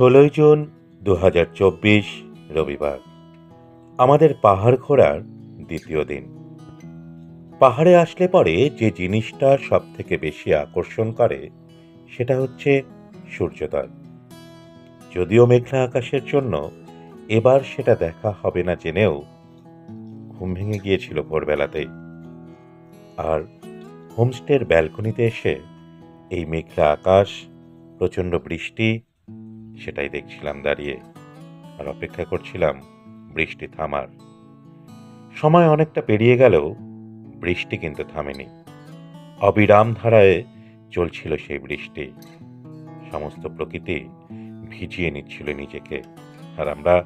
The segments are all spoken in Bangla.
ষোলোই জুন দু হাজার চব্বিশ, রবিবার। আমাদের পাহাড় ঘোরার দ্বিতীয় দিন। পাহাড়ে আসলে পরে যে জিনিসটা সব থেকে বেশি আকর্ষণ করে, সেটা হচ্ছে সূর্যোদয়। যদিও মেঘলা আকাশের জন্য এবার সেটা দেখা হবে না জেনেও ঘুম ভেঙে গিয়েছিল ভোরবেলাতেই। আর হোমস্টের ব্যালকনিতে এসে এই মেঘলা আকাশ, প্রচণ্ড বৃষ্টি সেটাই দেখছিলাম দাঁড়িয়ে আর অপেক্ষা করছিলাম বৃষ্টি থামার। সময় অনেকটা পেরিয়ে গেলেও বৃষ্টি কিন্তু থামেনি। অবিরাম ধারায় চলছিল সেই বৃষ্টি। সমস্ত প্রকৃতি ভিজিয়ে নিচ্ছিল নিজেকে আর আমরা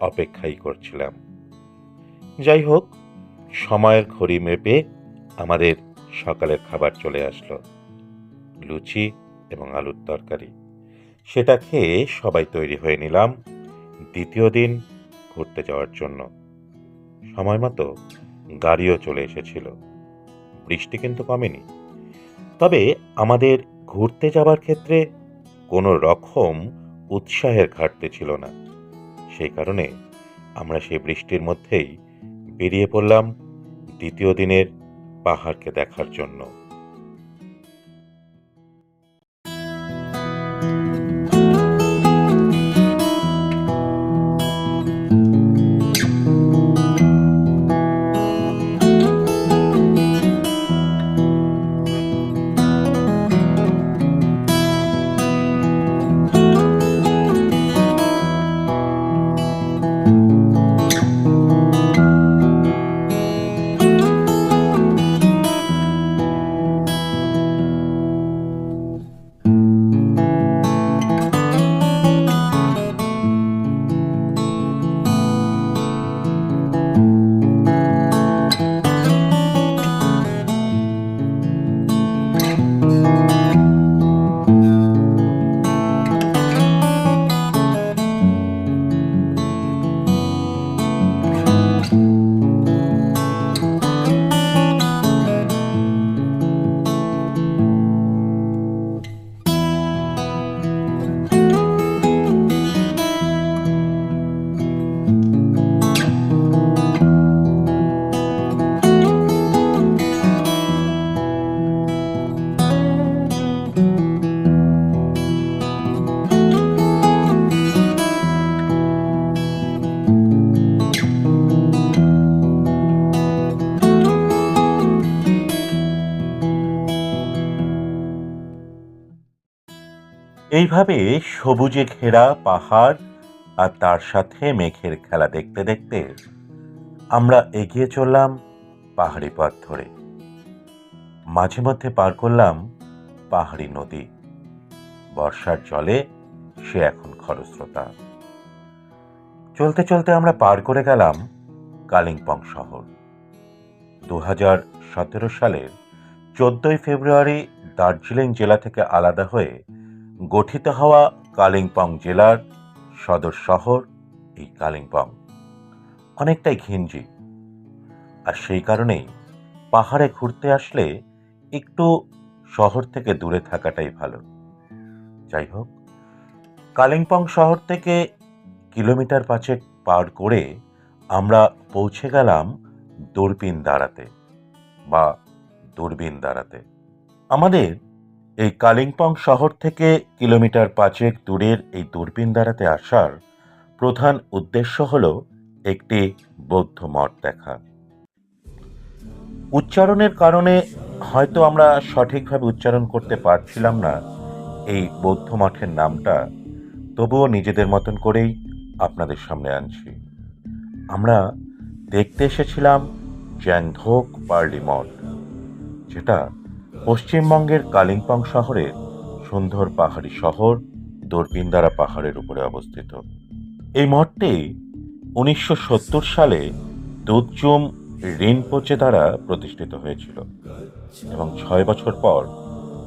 অপেক্ষাই করছিলাম। যাই হোক, সময়ের ঘড়ি মেপে আমাদের সকালের খাবার চলে আসলো। লুচি এবং আলুর তরকারি। সেটা খেয়ে সবাই তৈরি হয়ে নিলাম দ্বিতীয় দিন ঘুরতে যাওয়ার জন্য। সময় মতো গাড়িও চলে এসেছিল। বৃষ্টি কিন্তু কমেনি। তবে আমাদের ঘুরতে যাবার ক্ষেত্রে কোনো রকম উৎসাহের ঘাটতি ছিল না। সেই কারণে আমরা সেই বৃষ্টির মধ্যেই বেরিয়ে পড়লাম দ্বিতীয় দিনের পাহাড়কে দেখার জন্য। এইভাবে সবুজে ঘেরা পাহাড় আর তার সাথে মেঘের খেলা দেখতে দেখতে আমরা এগিয়ে চললাম পাহাড়ি পথ ধরে। মাঝে মধ্যে পার করলাম পাহাড়ি নদী। বর্ষার জলে সে এখন খরস্রোতা। চলতে চলতে আমরা পার করে গেলাম কালিম্পং শহর। দু সালের চোদ্দই ফেব্রুয়ারি দার্জিলিং জেলা থেকে আলাদা হয়ে গঠিত হওয়া কালিম্পং জেলার সদর শহর এই কালিম্পং। অনেকটাই ঘিঞ্জি। আর সেই কারণেই পাহাড়ে ঘুরতে আসলে একটু শহর থেকে দূরে থাকাটাই ভালো। যাই হোক, কালিম্পং শহর থেকে কিলোমিটার পাঁচেক পার করে আমরা পৌঁছে গেলাম দূরবীন দাঁড়াতে বা দূরবীন দাঁড়াতে আমাদের এই কালিম্পং শহর থেকে কিলোমিটার পাঁচেক দূরের এই দূরবীন দাঁড়াতে আসার প্রধান উদ্দেশ্য হল একটি বৌদ্ধ মঠ দেখা। উচ্চারণের কারণে হয়তো আমরা সঠিকভাবে উচ্চারণ করতে পারছিলাম না এই বৌদ্ধ মঠের নামটা, তবুও নিজেদের মতন করেই আপনাদের সামনে আনছি। আমরা দেখতে এসেছিলাম জ্যাংধোক পার্লি মঠ, যেটা পশ্চিমবঙ্গের কালিম্পং শহরের সুন্দর পাহাড়ি শহর দোরপিন্দারা পাহাড়ের উপরে অবস্থিত। এই মঠটি উনিশশো সত্তর সালে দুধচুম রিনপোচে দ্বারা প্রতিষ্ঠিত হয়েছিল এবং ছয় বছর পর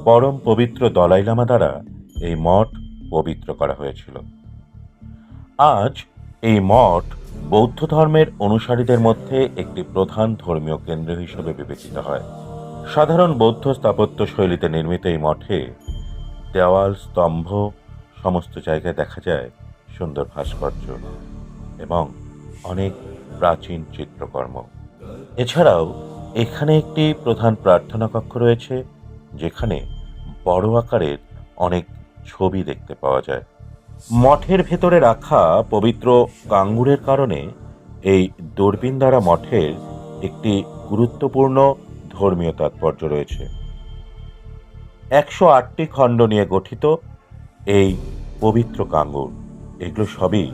পরম পবিত্র দলাই লামা দ্বারা এই মঠ পবিত্র করা হয়েছিল। আজ এই মঠ বৌদ্ধ ধর্মের অনুসারীদের মধ্যে একটি প্রধান ধর্মীয় কেন্দ্র হিসেবে বিবেচিত হয়। সাধারণ বৌদ্ধ স্থাপত্য শৈলীতে নির্মিত এই মঠে দেওয়াল, স্তম্ভ, সমস্ত জায়গায় দেখা যায় সুন্দর ভাস্কর্য এবং অনেক প্রাচীন চিত্রকর্ম। এছাড়াও এখানে একটি প্রধান প্রার্থনা কক্ষ রয়েছে, যেখানে বড় আকারের অনেক ছবি দেখতে পাওয়া যায়। মঠের ভেতরে রাখা পবিত্র কাঙ্গুরের কারণে এই দূরবীন দ্বারা মঠের একটি গুরুত্বপূর্ণ ধর্মীয় তাৎপর্য রয়েছে। একশো আটটি খণ্ড নিয়ে গঠিত এই পবিত্র কাঙ্গুর, এগুলো সবই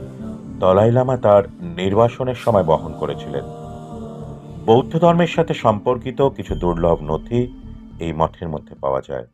দলাই লামা তার নির্বাসনের সময় বহন করেছিলেন। বৌদ্ধ ধর্মের সাথে সম্পর্কিত কিছু দুর্লভ নথি এই মঠের মধ্যে পাওয়া যায়।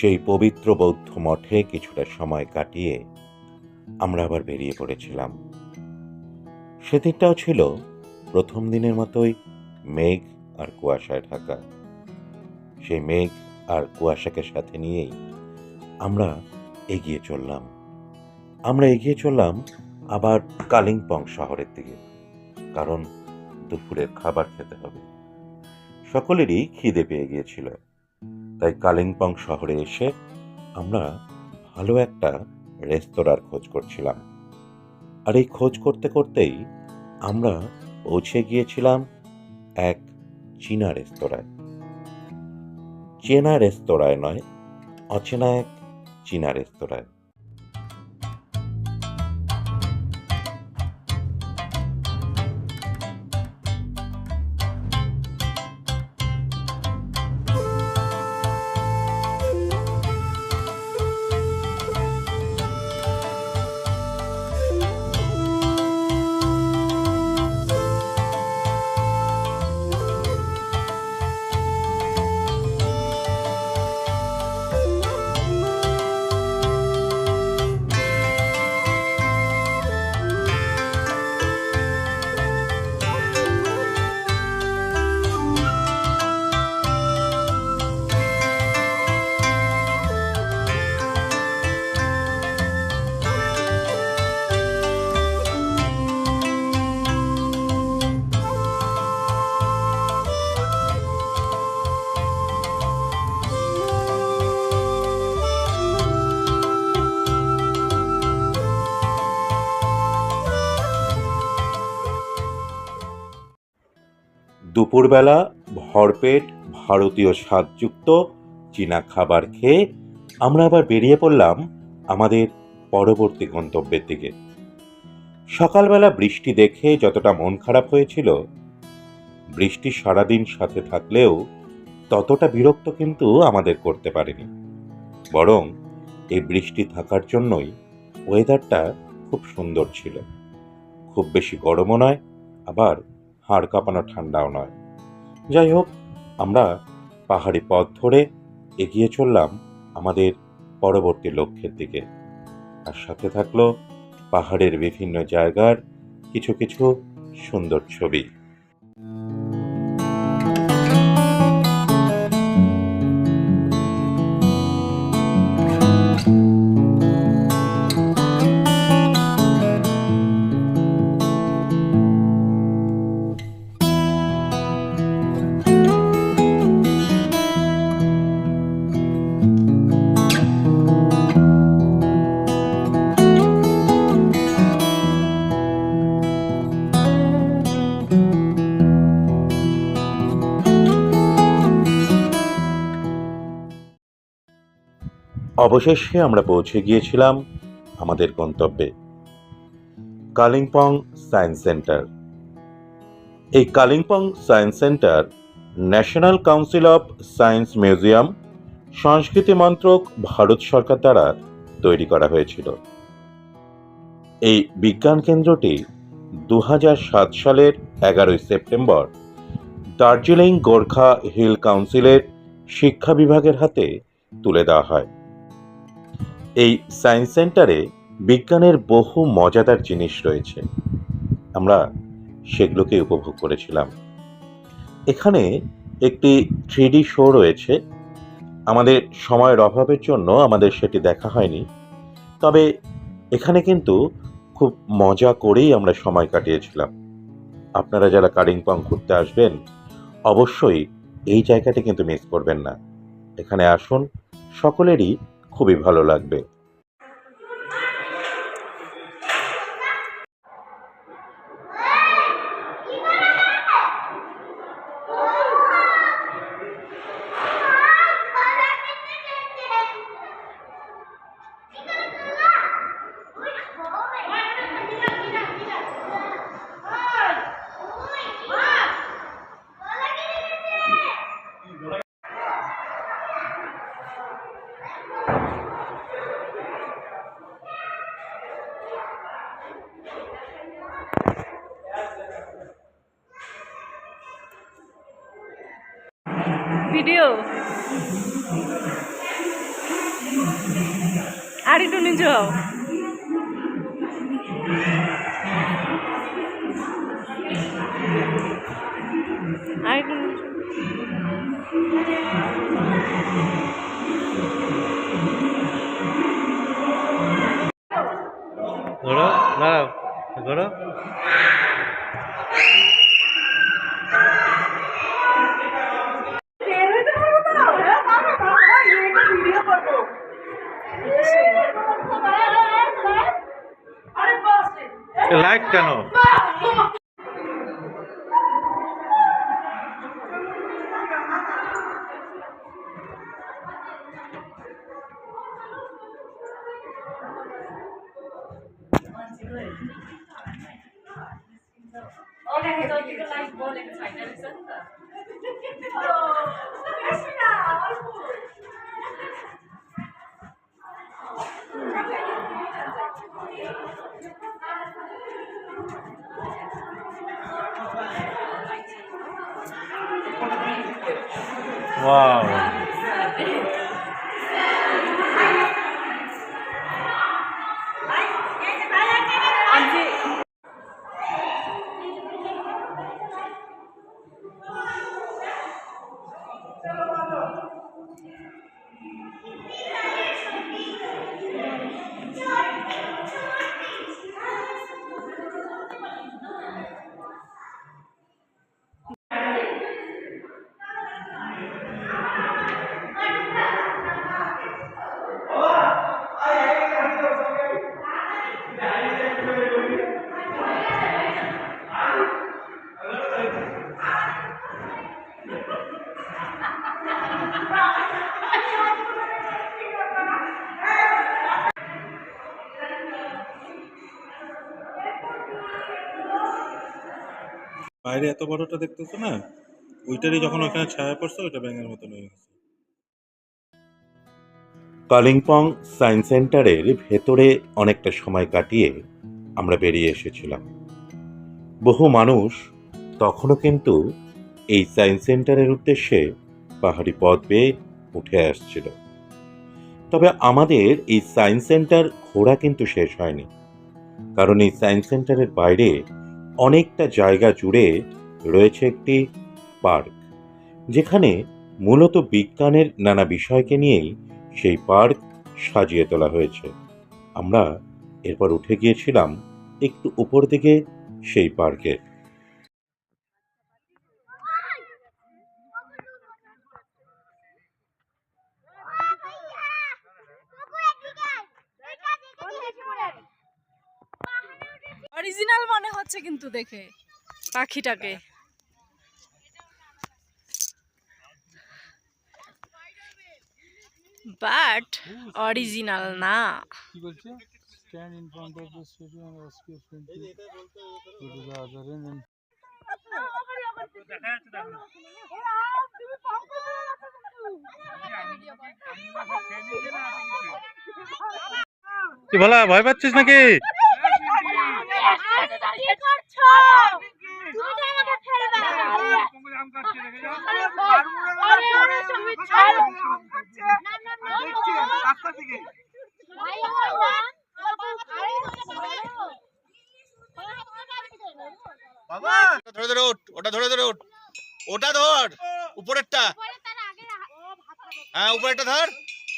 সেই পবিত্র বৌদ্ধ মঠে কিছুটা সময় কাটিয়ে আমরা আবার বেরিয়ে পড়েছিলাম। সেদিনটাও ছিল প্রথম দিনের মতোই মেঘ আর কুয়াশায় ঢাকা। সেই মেঘ আর কুয়াশাকে সাথে নিয়েই আমরা এগিয়ে চললাম। আমরা এগিয়ে চললাম আবার কালিম্পং শহরের দিকে, কারণ দুপুরের খাবার খেতে হবে। সকলেরই খিদে পেয়ে গিয়েছিল। তাই কালিম্পং শহরে এসে আমরা ভালো একটা রেস্তোরাঁর খোঁজ করছিলাম। আর এই খোঁজ করতে করতেই আমরা পৌঁছে গিয়েছিলাম এক চীনা রেস্তোরাঁয়। চেনা রেস্তোরাঁয় নয়, অচেনা এক চীনা রেস্তোরাঁয়। দুপুরবেলা ভরপেট ভারতীয় স্বাদযুক্ত চীনা খাবার খেয়ে আমরা আবার বেরিয়ে পড়লাম আমাদের পরবর্তী গন্তব্যের দিকে। সকালবেলা বৃষ্টি দেখে যতটা মন খারাপ হয়েছিল, বৃষ্টি সারাদিন সাথে থাকলেও ততটা বিরক্ত কিন্তু আমাদের করতে পারেনি। বরং এই বৃষ্টি থাকার জন্যই ওয়েদারটা খুব সুন্দর ছিল। খুব বেশি গরমও নয়, আবার হাড় কাঁপানো ঠান্ডাও নয়। যাই হোক, আমরা পাহাড়ি পথ ধরে এগিয়ে চললাম আমাদের পরবর্তী লক্ষ্যের দিকে। আর সাথে থাকল পাহাড়ের বিভিন্ন জায়গার কিছু কিছু সুন্দর ছবি। অবশেষে আমরা পৌঁছে গিয়েছিলাম আমাদের গন্তব্যে। Kalimpong science centre. এই Kalimpong science centre national council of science museum, সংস্কৃতি মন্ত্রক ভারত সরকার দ্বারা তৈরি করা হয়েছিল। এই বিজ্ঞান কেন্দ্রটি দু হাজার সাত সালের এগারোই সেপ্টেম্বর দার্জিলিং গোর্খা হিল কাউন্সিলের শিক্ষা বিভাগের হাতে তুলে দেওয়া হয়। এই সায়েন্স সেন্টারে বিজ্ঞানের বহু মজাদার জিনিস রয়েছে। আমরা সেগুলোকে উপভোগ করেছিলাম। এখানে একটি থ্রিডি শো রয়েছে। আমাদের সময়ের অভাবের জন্য আমাদের সেটি দেখা হয়নি। তবে এখানে কিন্তু খুব মজা করেই আমরা সময় কাটিয়েছিলাম। আপনারা যারা কালিম্পং ঘুরতে আসবেন, অবশ্যই এই জায়গাটি কিন্তু মিস করবেন না। এখানে আসুন, সকলেরই খুবই ভালো লাগবে। ভিডিও আর একটু নিচে হও। লাইট কেন? 哇。বাইরে এত বড়টা দেখতেছো না? ওইটারই যখন ওখানে ছায়া পড়ছে, ওইটা ব্যাঙের মতন হয়ে গেছে। কালিম্পং সায়েন্স সেন্টারের ভেতরে অনেকটা সময় কাটিয়ে আমরা বেরিয়ে এসেছিলাম। বহু মানুষ তখনও কিন্তু এই সায়েন্স সেন্টারের উদ্দেশ্যে পাহাড়ি পথ বেয়ে উঠে আসছিল। তবে আমাদের এই সায়েন্স সেন্টার ঘোরা কিন্তু শেষ হয়নি। কারণ এই সায়েন্স সেন্টারের বাইরে অনেকটা জায়গা জুড়ে রয়েছে একটি পার্ক, যেখানে মূলত বিজ্ঞানের নানা বিষয়কে নিয়েই সেই পার্ক সাজিয়ে তোলা হয়েছে। আমরা এরপর উঠে গিয়েছিলাম একটু উপর দিকে সেই পার্কে। অরিজিনাল মনে হচ্ছে কিন্তু দেখে পাখিটাকে। বাট অরিজিনাল না। কি বলছে? Stand in front of the stadium and ask your friend to go to the other end and কি বলা ভয় পাচ্ছিস নাকি? বাবা ধরে ধরে ওঠ ওটা ধরে ধরে ওঠ। ওটা ধর উপরেরটা। হ্যাঁ উপরেরটা ধর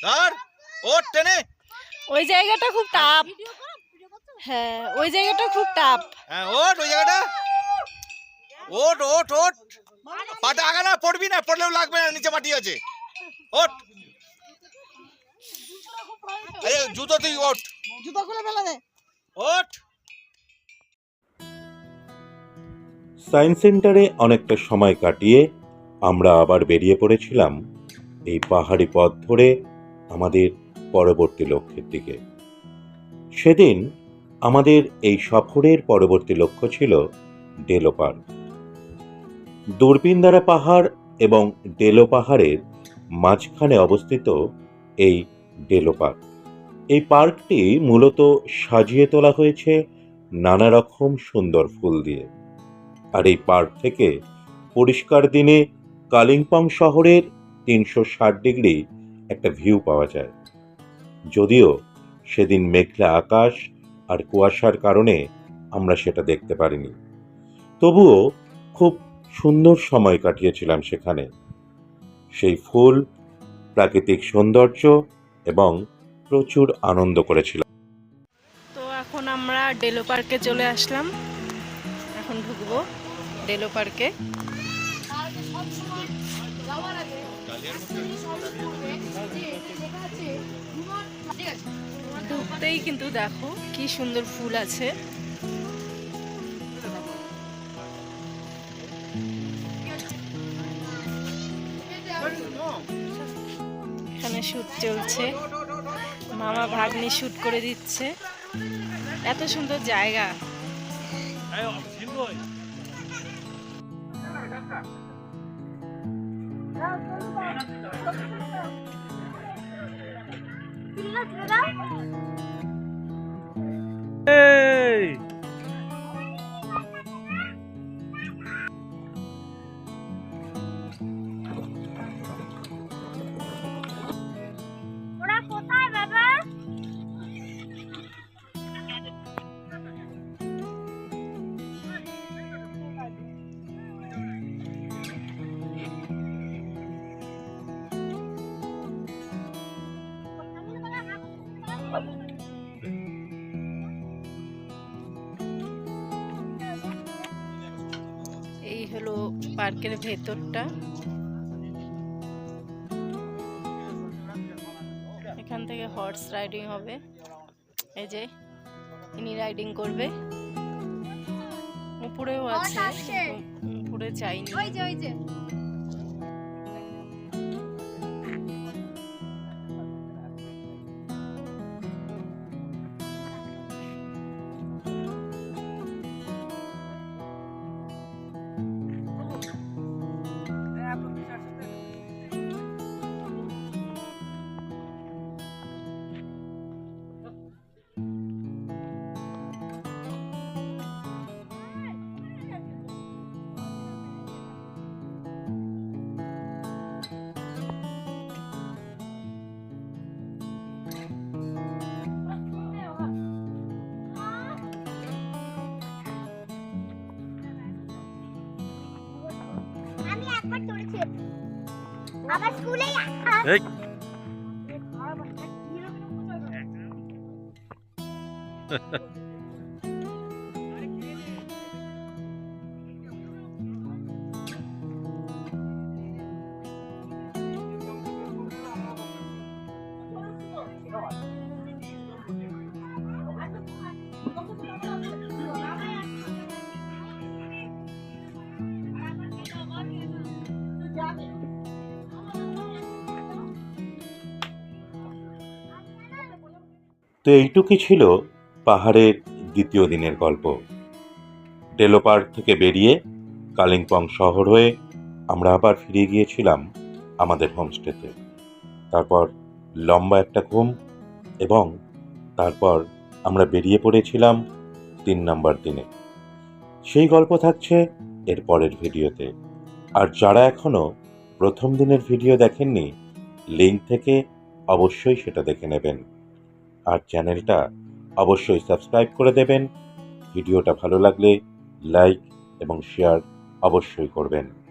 ধর ওঠ টেনে। ওই জায়গাটা খুব হ্যাঁ ওই জায়গাটা খুব টাপ হ্যাঁ ওঠ ওই জায়গাটা। ওঠ ওঠ ওঠ। পাটা আগা না পড়বি না পড়লেও লাগবে না নিচে মাটি আছে। ওঠ। এই জুতো তুই ওঠ। জুতো খুলে ফেলা দে। ওঠ। সায়েন্স সেন্টারে অনেকটা সময় কাটিয়ে আমরা আবার বেরিয়ে পড়েছিলাম এই পাহাড়ি পথ ধরে আমাদের পরবর্তী লক্ষ্যের দিকে। সেদিন আমাদের এই সফরের পরবর্তী লক্ষ্য ছিল ডেলো পার্ক দূরবীন দ্বারা পাহাড় এবং ডেলো পাহাড়ের মাঝখানে অবস্থিত এই ডেলো পার্ক। এই পার্কটি মূলত সাজিয়ে তোলা হয়েছে নানা রকম সুন্দর ফুল দিয়ে। আর এই পার্ক থেকে পরিষ্কার দিনে কালিম্পং শহরের তিনশো ষাট ডিগ্রি একটা ভিউ পাওয়া যায়। যদিও সেদিন মেঘলা আকাশ আর কুয়াশার কারণে আমরা সেটা দেখতে পারিনি। তবুও খুব সুন্দর সময় কাটিয়েছিলাম সেখানে। সেই ফুল, প্রাকৃতিক সৌন্দর্য এবং প্রচুর আনন্দ করেছিলাম। তো এখন আমরা ডেলো পার্কে চলে আসলাম। এখন ঢুকবো ডেলো পার্কে। ঢুকতেই কিন্তু দেখো কি সুন্দর ফুল আছে। এখানে শুট চলছে। মামা ভাগ্নি শুট করে দিচ্ছে। এত সুন্দর জায়গা। পার্কের ভেতরটা। এখান থেকে হর্স রাইডিং হবে। এই যে ইনি রাইডিং করবে। উপরেও আছে ওই যে উপরে যাইনি হাত ধরেছে। আমার স্কুলে এই। Ha ha ha. এইটুকুই ছিল পাহাড়ের দ্বিতীয় দিনের গল্প। ডেলোপার থেকে বেরিয়ে কালিম্পং শহর হয়ে আমরা আবার ফিরে গিয়েছিলাম আমাদের হোমস্টেতে। তারপর লম্বা একটা ঘুম এবং তারপর আমরা বেরিয়ে পড়েছিলাম তিন নম্বর দিনে। সেই গল্প থাকছে এর পরের ভিডিওতে। আর যারা এখনও প্রথম দিনের ভিডিও দেখেননি লিঙ্ক থেকে অবশ্যই সেটা দেখে নেবেন। আর চ্যানেলটা অবশ্যই সাবস্ক্রাইব করে দেবেন। ভিডিওটা ভালো লাগলে লাইক এবং শেয়ার অবশ্যই করবেন।